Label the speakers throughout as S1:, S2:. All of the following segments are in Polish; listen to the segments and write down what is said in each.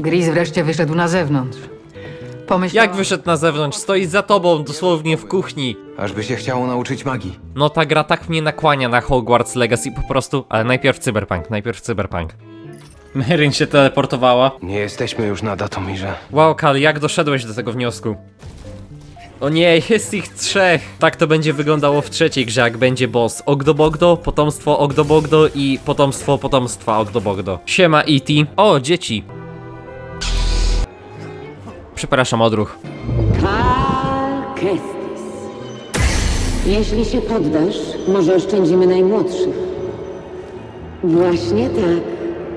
S1: Gris wreszcie wyszedł na zewnątrz. Pomyślałam...
S2: Jak wyszedł na zewnątrz? Stoi za tobą, dosłownie w kuchni.
S3: Aż by się chciało nauczyć magii.
S2: No ta gra tak mnie nakłania na Hogwarts Legacy po prostu, ale najpierw Cyberpunk, najpierw Cyberpunk. Meryn się teleportowała.
S3: Nie jesteśmy już na Datomirze.
S2: Wow, Kal, jak doszedłeś do tego wniosku? O nie, jest ich trzech! Tak to będzie wyglądało w trzeciej grze, jak będzie boss. Ogdobogdo, potomstwo Ogdobogdo i potomstwo potomstwa Ogdobogdo. Siema E.T. O, dzieci! Przepraszam, odruch.
S4: Kal Kestis. Jeśli się poddasz, może oszczędzimy najmłodszych. Właśnie tak.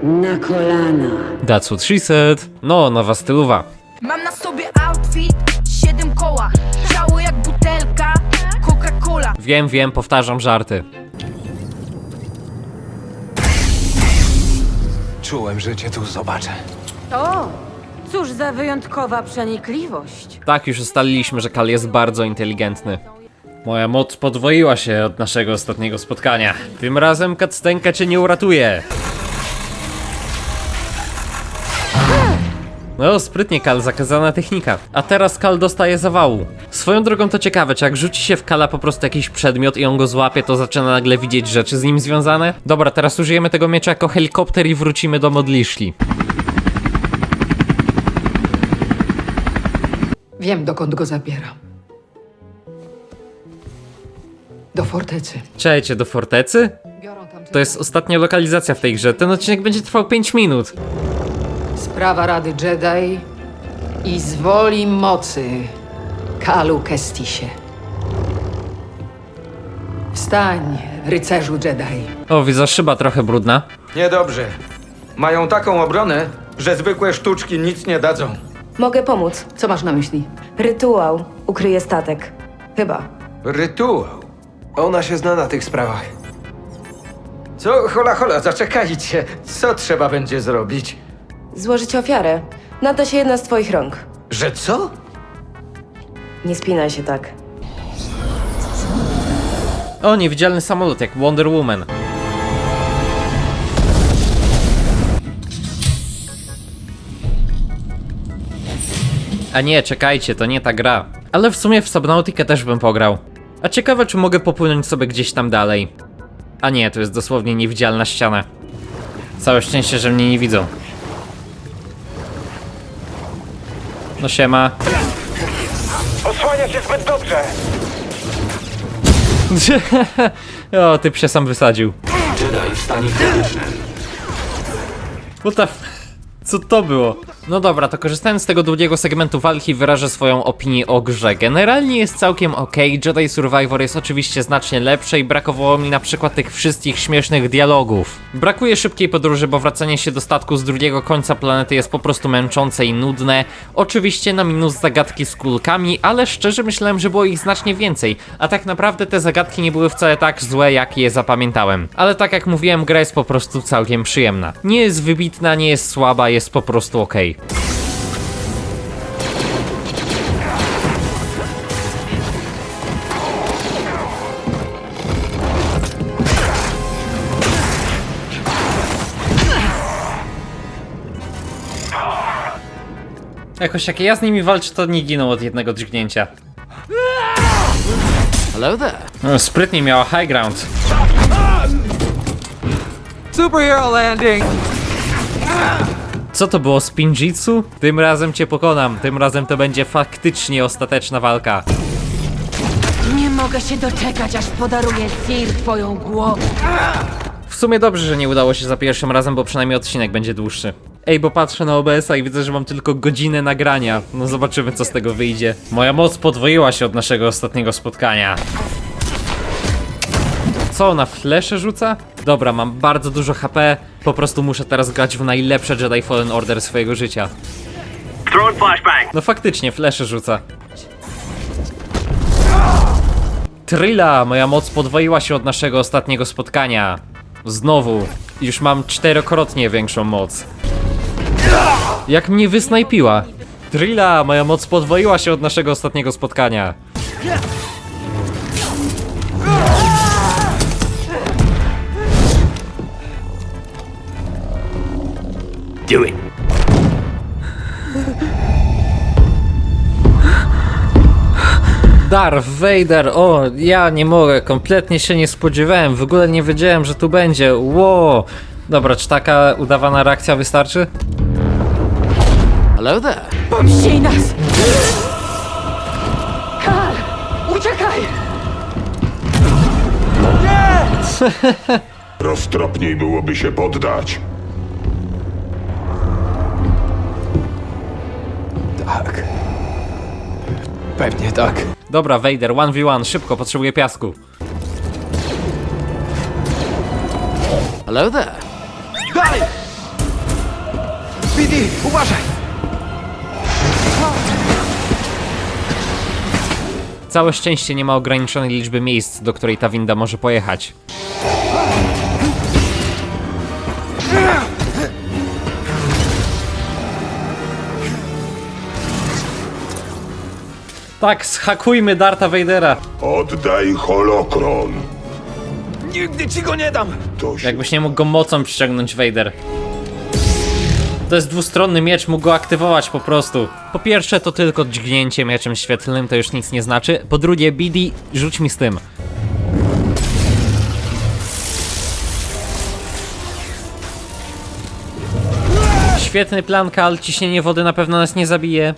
S4: Na kolana.
S2: That's what she said. No, nowa stylowa.
S5: Mam na sobie outfit, siedem koła Ciało jak butelka, Coca-Cola
S2: Wiem, wiem, powtarzam żarty.
S3: Czułem, że cię tu zobaczę.
S4: O, cóż za wyjątkowa przenikliwość.
S2: Tak, już ustaliliśmy, że Kal jest bardzo inteligentny. Moja moc podwoiła się od naszego ostatniego spotkania. Tym razem Kactenka cię nie uratuje. No, sprytnie Kal, zakazana technika. A teraz Kal dostaje zawału. Swoją drogą to ciekawe, czy jak rzuci się w Kala po prostu jakiś przedmiot i on go złapie, to zaczyna nagle widzieć rzeczy z nim związane? Dobra, teraz użyjemy tego miecza jako helikopter i wrócimy do modliszli.
S1: Wiem, dokąd go zabieram. Do fortecy.
S2: Czekajcie, do fortecy?
S1: Biorą tam...
S2: To jest ostatnia lokalizacja w tej grze. Ten odcinek będzie trwał 5 minut.
S1: Sprawa Rady Jedi i z woli mocy Kalu Kestisie. Wstań, rycerzu Jedi.
S2: O, widzę, szyba trochę brudna.
S6: Niedobrze. Mają taką obronę, że zwykłe sztuczki nic nie dadzą.
S7: Mogę pomóc.
S1: Co masz na myśli?
S7: Rytuał ukryje statek. Chyba.
S6: Rytuał.
S3: Ona się zna na tych sprawach.
S6: Co? Hola, hola, zaczekajcie. Co trzeba będzie zrobić?
S7: Złożyć ofiarę. Nada się jedna z twoich rąk.
S6: Że co?
S7: Nie spinaj się tak.
S2: O, niewidzialny samolot, jak Wonder Woman. A nie, czekajcie, to nie ta gra. Ale w sumie w Subnautica też bym pograł. A ciekawe, czy mogę popłynąć sobie gdzieś tam dalej. A nie, to jest dosłownie niewidzialna ściana. Całe szczęście, że mnie nie widzą. No siema.
S6: Osłania się zbyt dobrze.
S2: o, typ się sam wysadził.
S3: Jedi w stanie.
S2: What the f... Co to było? No dobra, to korzystając z tego długiego segmentu walki wyrażę swoją opinię o grze. Generalnie jest całkiem ok, Jedi Survivor jest oczywiście znacznie lepsze i brakowało mi na przykład tych wszystkich śmiesznych dialogów. Brakuje szybkiej podróży, bo wracanie się do statku z drugiego końca planety jest po prostu męczące i nudne. Oczywiście na minus zagadki z kulkami, ale szczerze myślałem, że było ich znacznie więcej, a tak naprawdę te zagadki nie były wcale tak złe, jak je zapamiętałem. Ale tak jak mówiłem, gra jest po prostu całkiem przyjemna. Nie jest wybitna, nie jest słaba, jest po prostu ok. Jakoś jak ja z nimi walczę, to nie giną od jednego dźgnięcia.
S3: Hello there.
S2: No, sprytnie miała high ground.
S6: Superhero landing!
S2: Co to było, spinjitsu? Tym razem cię pokonam, tym razem to będzie faktycznie ostateczna walka.
S4: Nie mogę się doczekać, aż podaruję Sir twoją głowę.
S2: W sumie dobrze, że nie udało się za pierwszym razem, bo przynajmniej odcinek będzie dłuższy. Ej, bo patrzę na OBS-a i widzę, że mam tylko godzinę nagrania. No zobaczymy, co z tego wyjdzie. Moja moc podwoiła się od naszego ostatniego spotkania. Co, ona flesze rzuca? Dobra, mam bardzo dużo HP. Po prostu muszę teraz grać w najlepsze Jedi Fallen Order swojego życia. No faktycznie, flesze rzuca. Trilla, moja moc podwoiła się od naszego ostatniego spotkania. Znowu. Już mam czterokrotnie większą moc. Jak mnie wysnajpiła. Drilla, moja moc podwoiła się od naszego ostatniego spotkania.
S3: Do it.
S2: Darth Vader, o, ja nie mogę, kompletnie się nie spodziewałem, w ogóle nie wiedziałem, że tu będzie, Ło! Dobra, czy taka udawana reakcja wystarczy? Hello there.
S4: Pomścij nas! Kal! Uciekaj!
S8: Roztropniej byłoby się poddać.
S3: Tak. Pewnie tak.
S2: Dobra, Vader, 1v1, szybko, potrzebuję piasku. Hello there.
S3: Dalej! Speedy, uważaj!
S2: Całe szczęście nie ma ograniczonej liczby miejsc, do której ta winda może pojechać. Tak, schakujmy Darta Vadera.
S8: Oddaj holokron.
S3: Nigdy ci go nie dam!
S8: To się
S2: Jakbyś nie mógł go mocą przyciągnąć Vader. To jest dwustronny miecz, mógł go aktywować po prostu. Po pierwsze, to tylko dźgnięcie mieczem świetlnym, to już nic nie znaczy. Po drugie, BD, rzuć mi z tym. Świetny plan, Kal, ciśnienie wody na pewno nas nie zabije.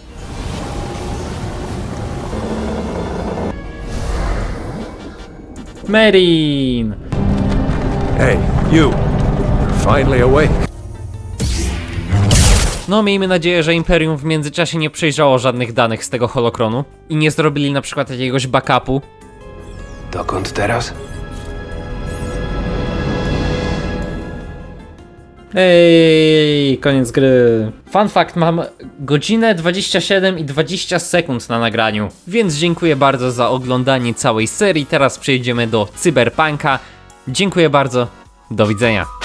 S2: Merin!
S3: Hey, you! Finally awake.
S2: No, miejmy nadzieję, że Imperium w międzyczasie nie przejrzało żadnych danych z tego holokronu i nie zrobili na przykład jakiegoś backupu.
S3: Dokąd teraz?
S2: Ej, koniec gry. Fun fact, mam godzinę 27 i 20 sekund na nagraniu, więc dziękuję bardzo za oglądanie całej serii. Teraz przejdziemy do Cyberpunka. Dziękuję bardzo, do widzenia.